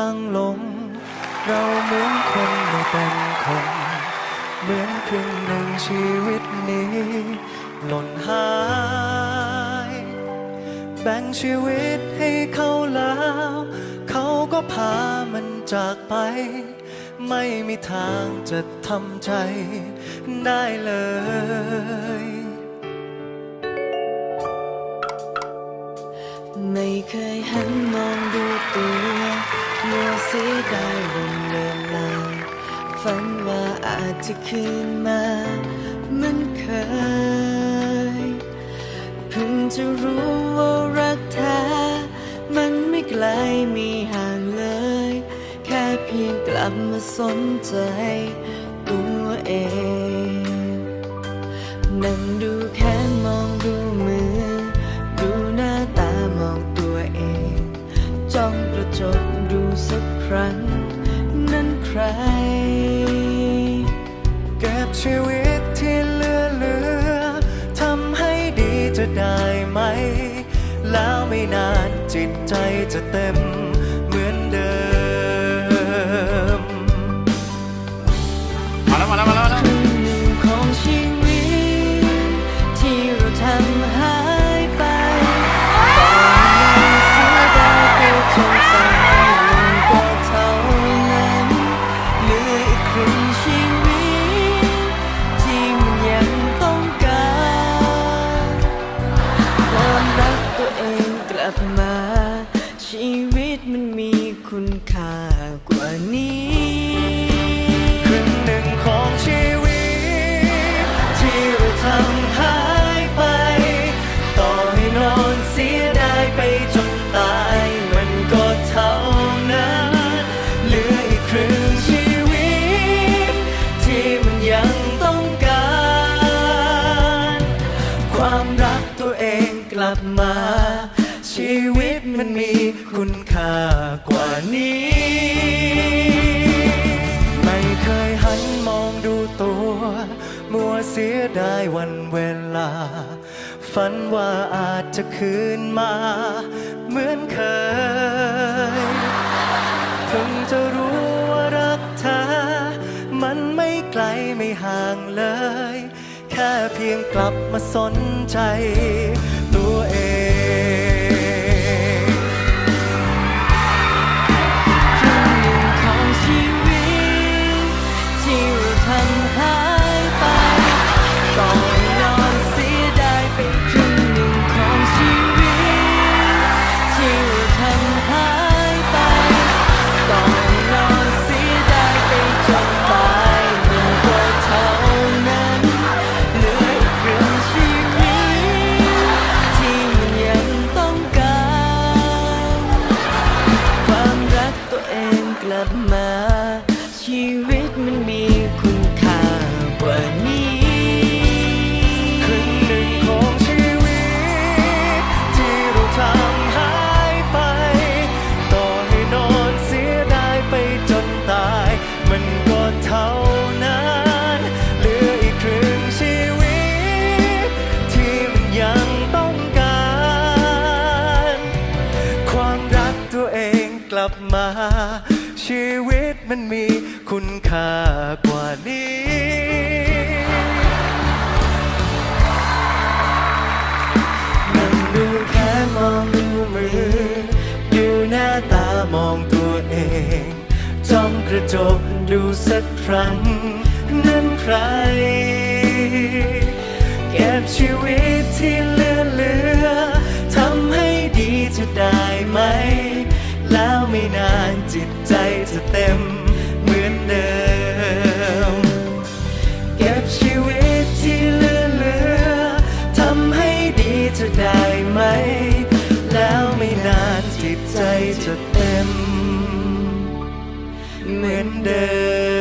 พังลง เราเหมือนคนไม่เป็นคน เหมือนครึ่งหนึ่งชีวิตนี้หล่นหาย แบ่งชีวิตให้เขาแล้ว เขาก็พามันจากไป ไม่มีทางจะทำใจได้เลยไม่เคยหันมองดูตัว เมัวเสียดายวันเวลาฝันว่าอาจจะคืนมาเหมันเคยเพิ่งจะรู้ว่ารักแท้มันไม่ไกลไมีห่างเลย แค่เพียงกลับมาสนใจตัวเองนั่งดูแข ชีวิตที่เหลือเหลือทำให้ดีจะได้ไหม แล้วไม่นานจิตใจจะเต็มเหมือนเดิม มาแล้วมาแล้วมาแล้วมาแล้วครึ่งหนึ่งของชีวิตที่เราทำ บมา ชีวิตมันมีคุณค่ากว่านี้ครึ่งหนึ่งของชีวิต ที่เราทำหายไป ต่อให้นอนเสียดายไปจนตาย มันก็เท่านั้น เหลืออีกครึ่งชีวิต ที่มันยังต้องการ ความรักตัวเองกลับมา ชีวิตมันมีคุณค่ากว่านี้ ไม่เคยหันมองดูตัว มัวเสียดายวันเวลา ฝันว่าอาจจะคืนมา เหมือนเคยเพิ่งจะรู้ว่ารักเธอ มันไม่ไกลไม่ห่างเลย แค่เพียงกลับมาสนใจ ตัวเอง ลับมา ชีวิตมันมีคุณค่ากว่านี้ครึ่งหนึ่งของชีวิต ที่เราทำหายไป ต่อให้นอนเสียดายไปจนตาย มันก็เท่านั้น เหลืออีกครึ่งชีวิต ที่มันยังต้องการ ความรักตัวเองกลับมา ชีวิตมันมีคุณค่ากว่านี้ นั่งดูแค่มองดูมือ ดูหน้าตามองตัวเอง จ้องกระจกดูสักครั้ง นั้นใคร เก็บชีวิตที่ นานจิตใจจะเต็มเหมือนเดิม